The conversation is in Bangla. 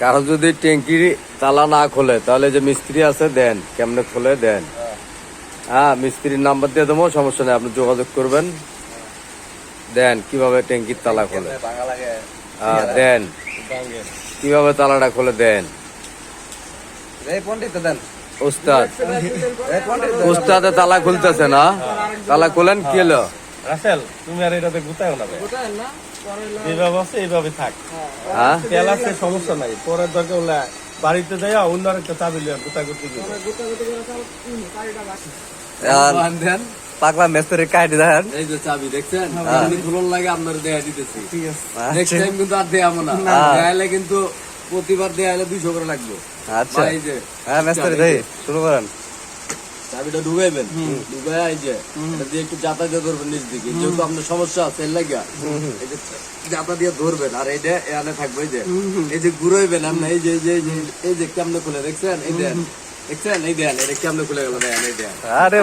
কারও যদি ট্যাঙ্কির তালা না খোলে তাহলে যে মিস্ত্রি আছে দেন। কেমনে খোলে দেন। হ্যাঁ মিস্ত্রির নাম্বার দিয়ে দেবো সমস্যা নেই আপনি যোগাযোগ করবেন। দেন কীভাবে ট্যাঙ্কির তালা খোলে। হ্যাঁ দেন। কীভাবে তালাটা খুলে দেন। উস্তাদ উস্তাদে তালা খুলতেছে না। তালা খোলেন কি হলো? রাসেল তুমি আর এটাতে গুতাও না ভাই। যেভাবে আছে এইভাবে থাক। হ্যাঁ। তেল আছে সমস্যা নাই। পরের দরকার হলে বাড়িতে যাই অন্য একটা চাবি লিয়ে গুতা করতে গিয়ে পাগলা মেস্তরি কাটি দেন এই যে চাবি দেখছেন? খুলন লাগে আপনার দেয়া দিতেছি। নেক্সট টাইম কিন্তু আর দেয়াবো না। দেয়ালে কিন্তু প্রতিবার দেয়ালে দুইশো করে লাগবে। আচ্ছা। এই যে হ্যাঁ মেস্তরি দেই শুরু করেন। চাবিটা ঢুকাইবেন ঢুকাই এই যে এটা দিয়ে একটু যাতায়াত দিয়ে ধরবেন নিচ দিকে। যেহেতু আপনার সমস্যা আছে এর লাগিয়া। এই যে জাতা দিয়ে ধরবেন আর এইটা এখানে থাকবে এই যে। এই যে ঘুরাইবেন আপনি এই যে এই যে এই যে- কেমনে খুলে দেখছেন? এই দেন। দেখছেন? এই দেন এটা কেমনে খুলে গেল দেখেন এই দেন। আরে